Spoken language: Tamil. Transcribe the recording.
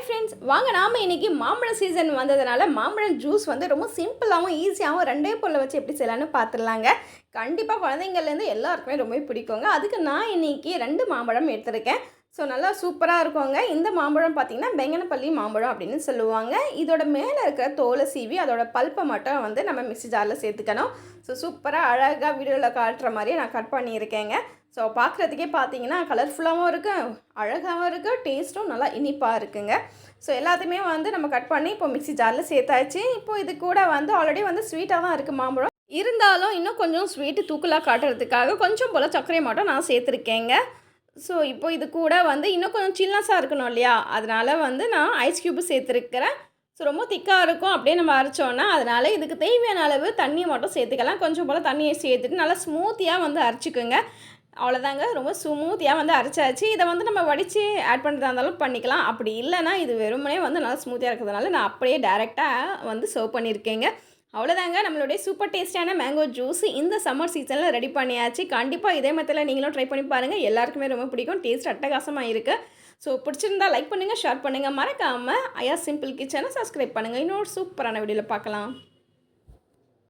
ஹாய் ஃப்ரெண்ட்ஸ் வாங்க நாம இன்னைக்கு மாம்பழம் சீசன் வந்ததுனால மாம்பழம் ஜூஸ் வந்து ரொம்ப சிம்பிளாகவும் ஈஸியாகவும் ரெண்டே பொருளை வச்சு எப்படி செய்யலாம்னு பார்த்துடலாங்க கண்டிப்பாக குழந்தைங்கள்லேருந்து எல்லாருக்குமே ரொம்ப பிடிக்குங்க. அதுக்கு நான் இன்னைக்கு ரெண்டு மாம்பழம் எடுத்திருக்கேன். ஸோ நல்லா சூப்பராக இருக்குங்க. இந்த மாம்பழம் பார்த்தீங்கன்னா பெங்கனப்பள்ளி மாம்பழம் அப்படின்னு சொல்லுவாங்க. இதோட மேலே இருக்கிற தோலை சீவி அதோட பல்ப்பை மட்டும் வந்து நம்ம மிக்சி ஜாரில் சேர்த்துக்கணும். ஸோ சூப்பராக அழகாக வீடியோவில் காட்டுற மாதிரியே நான் கட் பண்ணியிருக்கேங்க. ஸோ பார்க்குறதுக்கே பார்த்தீங்கன்னா கலர்ஃபுல்லாகவும் இருக்குது அழகாகவும் இருக்குது டேஸ்ட்டும் நல்லா இனிப்பாக இருக்குங்க. ஸோ எல்லாத்தையுமே வந்து நம்ம கட் பண்ணி இப்போ மிக்ஸி ஜாரில் சேர்த்தாச்சு. இப்போ இது கூட வந்து ஆல்ரெடி வந்து ஸ்வீட்டாக தான் இருக்குது மாம்பழம். இருந்தாலும் இன்னும் கொஞ்சம் ஸ்வீட்டு தூக்கலாக காட்டுறதுக்காக கொஞ்சம் போல் சர்க்கரை மட்டும் நான் சேர்த்துருக்கேங்க. ஸோ இப்போ இது கூட வந்து இன்னும் கொஞ்சம் சில்னஸாக இருக்கணும் இல்லையா? அதனால் வந்து நான் ஐஸ் க்யூப்பு சேர்த்துருக்கிறேன். ஸோ ரொம்ப திக்காக இருக்கும். அப்படியே நம்ம அரைச்சோன்னா அதனால் இதுக்கு தேவையான அளவு தண்ணியை மட்டும் சேர்த்துக்கலாம். கொஞ்சம் போல் தண்ணியை சேர்த்துட்டு நல்லா ஸ்மூத்தியாக வந்து அரைச்சிக்கோங்க. அவ்வளோதாங்க ரொம்ப ஸ்மூத்தியாக வந்து அரைச்சாச்சு. இதை வந்து நம்ம வடித்து ஆட் பண்ணுறதா இருந்தாலும் பண்ணிக்கலாம். அப்படி இல்லைன்னா இது வெறுமனே வந்து நல்லா ஸ்மூத்தியாக இருக்கிறதுனால நான் அப்படியே டேரெக்டாக வந்து சர்வ் பண்ணியிருக்கேங்க. அவ்வளோதாங்க நம்மளுடைய சூப்பர் டேஸ்டியான மேங்கோ ஜூஸ் இந்த சம்மர் சீசனில் ரெடி பண்ணியாச்சு. கண்டிப்பாக இதே மத்தியில் நீங்களும் ட்ரை பண்ணி பாருங்கள் எல்லாருக்குமே ரொம்ப பிடிக்கும். டேஸ்ட் அட்டகாசமாக இருக்குது ஸோ பிடிச்சிருந்தா லைக் பண்ணுங்கள் ஷேர் பண்ணுங்கள் மறக்காமல் ஐயா சிம்பிள் கிச்சனை சப்ஸ்கிரைப் பண்ணுங்கள் இன்னொரு சூப்பரான வீடியோவில் பார்க்கலாம்.